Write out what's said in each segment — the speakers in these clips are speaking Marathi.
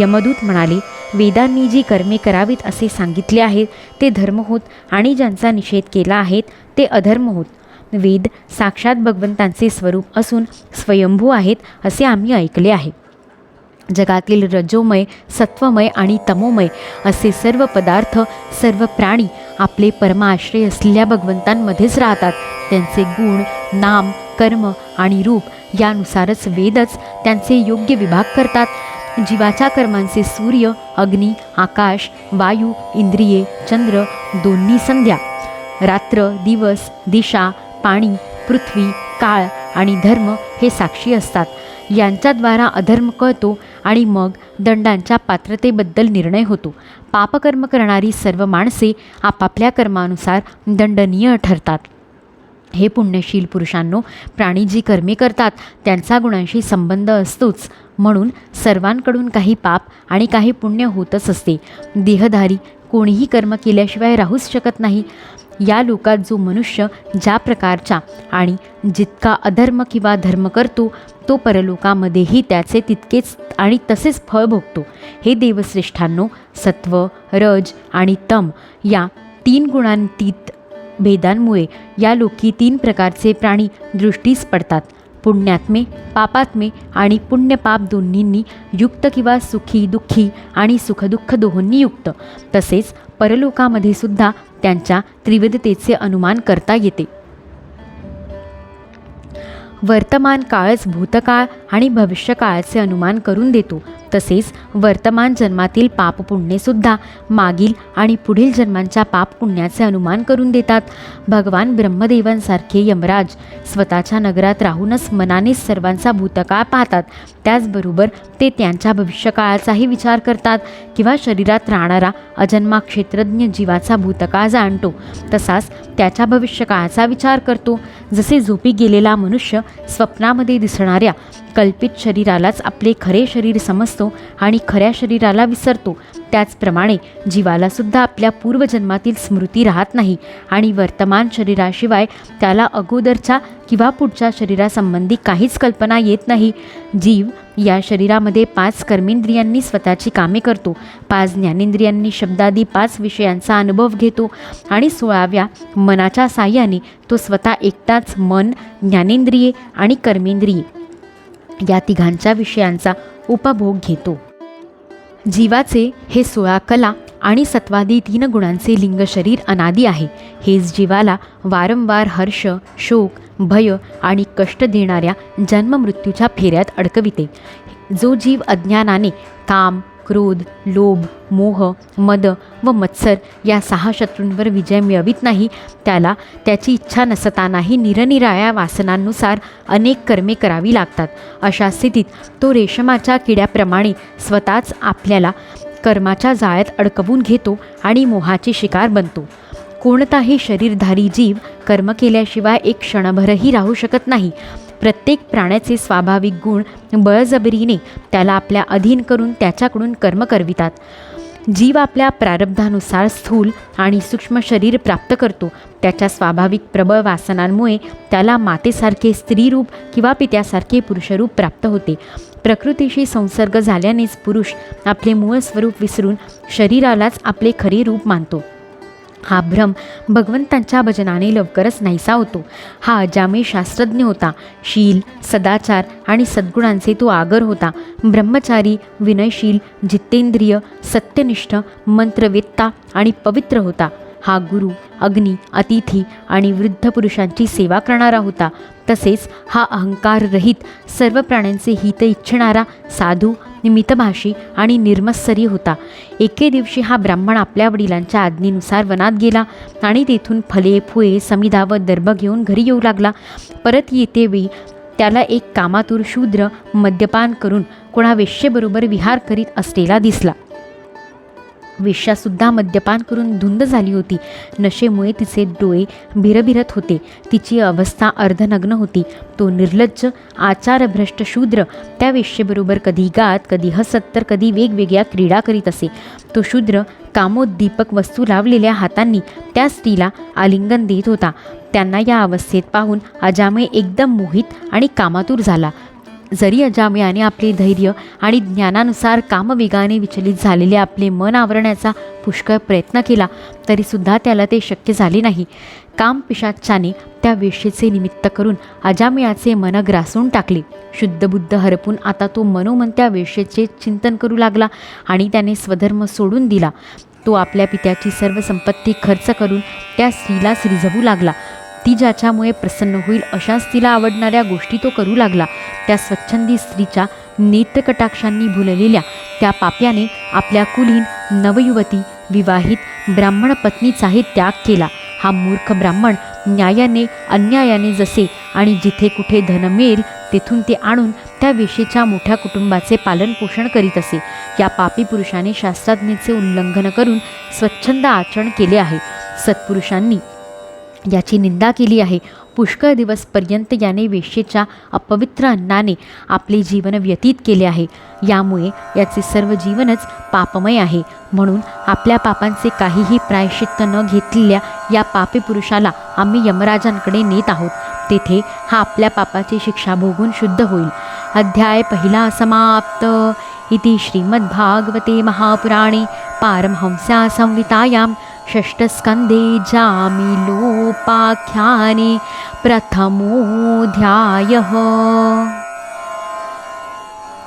यमदूत म्हणाले वेदांनी जी कर्मे करावीत असे सांगितले आहेत ते धर्म होत आणि ज्यांचा निषेध केला आहेत ते अधर्म होत. वेद साक्षात भगवंतांचे स्वरूप असून स्वयंभू आहेत असे आम्ही ऐकले आहे. जगातील रजोमय सत्वमय आणि तमोमय असे सर्व पदार्थ सर्व प्राणी आपले परमाश्रय असलेल्या भगवंतांमध्येच राहतात. त्यांचे गुण नाम कर्म आणि रूप यानुसारच वेदच त्यांचे योग्य विभाग करतात. जीवाच्या कर्मांचे सूर्य अग्नी आकाश वायू इंद्रिये चंद्र दोन्ही संध्या. रात्र दिवस दिशा पाणी पृथ्वी काळ आणि धर्म हे साक्षी असतात. यांच्याद्वारा अधर्म कळतो आणि मग दंडांच्या पात्रतेबद्दल निर्णय होतो. पापकर्म करणारी सर्व माणसे आपापल्या कर्मानुसार दंडनीय ठरतात. हे पुण्यशील पुरुषांनो प्राणी जी कर्मे करतात त्यांचा गुणांशी संबंध असतोच. म्हणून सर्वांकडून काही पाप आणि काही पुण्य होतच असते. देहधारी कोणीही कर्म केल्याशिवाय राहूच शकत नाही. या लोकात जो मनुष्य ज्या प्रकारचा आणि जितका अधर्म किंवा धर्म करतो तो परलोकामध्येही त्याचे तितकेच आणि तसेच फळ भोगतो. हे देवश्रेष्ठांनो सत्व रज आणि तम या तीन गुणांतीत भेदांमुळे या लोकी तीन प्रकारचे प्राणी दृष्टीस पडतात. पुण्यात्मे पापात्मे आणि पुण्यपाप दोन्हींनी युक्त किंवा सुखी दुःखी आणि सुखदुःख दोहोंनी युक्त. तसेच परलोकामध्ये सुद्धा त्यांच्या त्रिविधतेचे अनुमान करता येते. वर्तमान काळच भूतकाळ आणि भविष्यकाळाचे अनुमान करून देतो. तसेच वर्तमान जन्मातील पापपुण्येसुद्धा मागील आणि पुढील जन्मांच्या पापपुण्याचे अनुमान करून देतात. भगवान ब्रह्मदेवांसारखे यमराज स्वतःच्या नगरात राहूनच मनाने सर्वांचा भूतकाळ पाहतात. त्याचबरोबर ते त्यांच्या भविष्यकाळाचाही विचार करतात किंवा शरीरात राहणारा अजन्मा क्षेत्रज्ञ जीवाचा भूतकाळ जाणतो. तसाच त्याच्या भविष्यकाळाचा विचार करतो. जसे झोपी गेलेला मनुष्य स्वप्नामध्ये दिसणाऱ्या कल्पित शरीरालाच आपले खरे शरीर समजतो आणि खऱ्या शरीराला विसरतो. त्याचप्रमाणे जीवाला सुद्धा आपल्या पूर्वजन्मातील स्मृती राहत नाही आणि वर्तमान शरीराशिवाय त्याला अगोदरच्या किंवा पुढच्या शरीरासंबंधी काहीच कल्पना येत नाही. जीव या शरीरामध्ये पाच कर्मेंद्रियांनी स्वतःची कामे करतो. पाच ज्ञानेंद्रियांनी शब्दादी पाच विषयांचा अनुभव घेतो आणि सोळाव्या मनाच्या साह्याने तो स्वतः एकटाच मन ज्ञानेंद्रिये आणि कर्मेंद्रिये. या तिघांच्या विषयांचा उपभोग घेतो. जीवाचे हे सोळा कला आणि सत्वादी तीन गुणांचे लिंग शरीर अनादी आहे. हेच जीवाला वारंवार हर्ष शोक भय आणि कष्ट देणाऱ्या जन्ममृत्यूच्या फेऱ्यात अडकविते. जो जीव अज्ञानाने काम क्रोध लोभ मोह मद व मत्सर या सहा शत्रूंवर विजय मिळवित नाही. त्याला त्याची इच्छा नसतानाही निरनिराळ्या वासनांनुसार अनेक कर्मे करावी लागतात. अशा स्थितीत तो रेशमाच्या किड्याप्रमाणे स्वतःच आपल्याला कर्माच्या जाळ्यात अडकवून घेतो आणि मोहाची शिकार बनतो. कोणताही शरीरधारी जीव कर्म केल्याशिवाय एक क्षणभरही राहू शकत नाही. प्रत्येक प्राण्याचे स्वाभाविक गुण बळजबरीने त्याला आपल्या अधीन करून त्याच्याकडून कर्म करवितात. जीव आपल्या प्रारब्धानुसार स्थूल आणि सूक्ष्म शरीर प्राप्त करतो. त्याच्या स्वाभाविक प्रबळ वासनांमुळे त्याला मातेसारखे स्त्रीरूप किंवा पित्यासारखे पुरुषरूप प्राप्त होते. प्रकृतीशी संसर्ग झाल्यानेच पुरुष आपले मूळ स्वरूप विसरून शरीरालाच आपले खरे रूप मानतो. हा भ्रम भगवंतांच्या भजनाने लवकरच नाहीसा होतो. हा अजामी शास्त्रज्ञ होता. शील सदाचार आणि सद्गुणांचे तो आगर होता. ब्रह्मचारी विनयशील जितेंद्रिय सत्यनिष्ठ मंत्रवेत्ता आणि पवित्र होता. हा गुरु अग्नी अतिथी आणि वृद्ध पुरुषांची सेवा करणारा होता. तसेच हा अहंकाररहित सर्व प्राण्यांचे हित इच्छिणारा साधू मितभाषी आणि निर्मत्सरी होता. एके दिवशी हा ब्राह्मण आपल्या वडिलांच्या आज्ञेनुसार वनात गेला आणि तेथून फले फुळे समिधा व दर्भ घेऊन घरी येऊ लागला. परत येतेवेळी त्याला एक कामातूर शूद्र मद्यपान करून कोणा वेश्येबरोबर विहार करीत असलेला दिसला. वेश्यासुद्धा मद्यपान करून धुंद झाली होती. नशेमुळे तिचे डोळे भिरभिरत होते. तिची अवस्था अर्धनग्न होती. तो निर्लज्ज आचारभ्रष्ट शूद्र त्या वेश्येबरोबर कधी गात कधी हसत तर कधी वेगवेगळ्या क्रीडा करीत असे. तो शूद्र कामोद्दीपक वस्तू लावलेल्या हातांनी त्या स्त्रीला आलिंगन देत होता. त्यांना या अवस्थेत पाहून अजामे एकदम मोहित आणि कामातूर झाला. जरी अजामियाने आपले धैर्य आणि ज्ञानानुसार कामवेगाने विचलित झालेले आपले मन आवरण्याचा पुष्कळ प्रयत्न केला तरीसुद्धा त्याला ते शक्य झाले नाही. काम पिशाच्याने त्या वेशेचे निमित्त करून अजामियाचे मन ग्रासून टाकले. शुद्ध बुद्ध हरपून आता तो मनोमन त्या वेशेचे चिंतन करू लागला आणि त्याने स्वधर्म सोडून दिला. तो आपल्या पित्याची सर्व संपत्ती खर्च करून त्या स्त्रीला रिझवू लागला. ती ज्याच्यामुळे प्रसन्न होईल अशाच स्त्रीला आवडणाऱ्या गोष्टी तो करू लागला. त्या स्वच्छंदी स्त्रीच्या नेत्रकटाक्षांनी भुललेल्या त्या पाप्याने आपल्या कुलीन नवयुवती विवाहित ब्राह्मण पत्नीचाही त्याग केला. हा मूर्ख ब्राह्मण न्यायाने अन्यायाने जसे आणि जिथे कुठे धन मिळेल तेथून ते आणून त्या वेशीच्या मोठ्या कुटुंबाचे पालनपोषण करीत असे. या पापी पुरुषाने शास्त्राज्ञेचे उल्लंघन करून स्वच्छंद आचरण केले आहे. सत्पुरुषांनी याची निंदा केली आहे. पुष्कळ दिवसपर्यंत याने वेश्येच्या अपवित्र अन्नाने आपले जीवन व्यतीत केले आहे. यामुळे याचे सर्व जीवनच पापमय आहे. म्हणून आपल्या पापांचे काहीही प्रायश्चित्त न घेतलेल्या या पापी पुरुषाला आम्ही यमराजांकडे नेत आहोत. तेथे हा आपल्या पापाची शिक्षा भोगून शुद्ध होईल. अध्याय पहिला समाप्त. इति श्रीमद्भागवते महापुराणे पारमहंस्या संहितायां षष्ठस्कन्धे जामिलोपाख्याने प्रथमोऽध्यायः।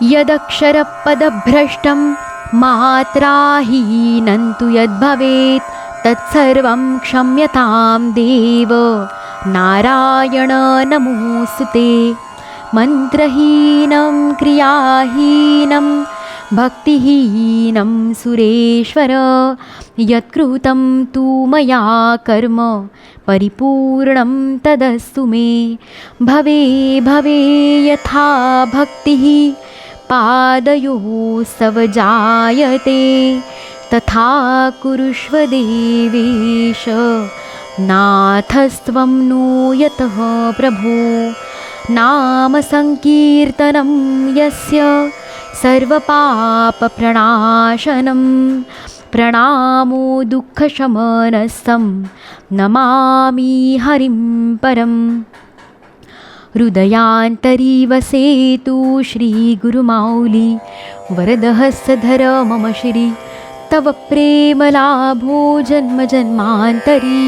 यदक्षरपदभ्रष्टं मात्राहीनं तु यद्भवेत् तत्सर्वं क्षम्यतां देव। नारायण नमोऽस्तु ते। मन्त्रहीनं क्रियाहीनं भक्तिहीनं सुरेश्वर। यत्कृतं तु मया कर्म परिपूर्णं तदस्तु मे। भवे भवे यथा भक्तिः पादयोस्तव जायते। तथा कुरुष्व देवेश नाथस्त्वं नो यतः प्रभो नामसङ्कीर्तनं यस्य सर्वपापप्रणाशनं प्रणामो दुःखशमनस्थं नमामि हरिं परम् हृदयान्तरी वसेतु श्रीगुरुमाौली वरदहस्तधर मम श्री तव प्रेमलाभो जन्मजन्मान्तरी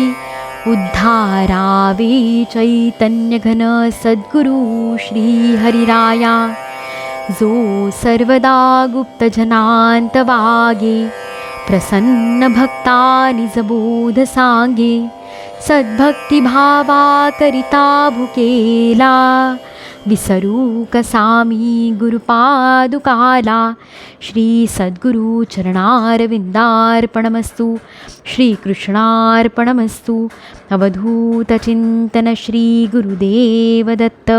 उद्धारावे चैतन्यघन सद्गुरु श्रीहरिराया। जो सर्वदा गुप्तजनान्तवागे प्रसन्नभक्ता निजबोध सांगे सद्भक्तिभावा करिता भुकेला विसरू कसामी गुरुपादुकाला श्री सद्गुरु श्रीकृष्णार्पणमस्तु अवधूतचिन्तन श्रीगुरुदेवदत्त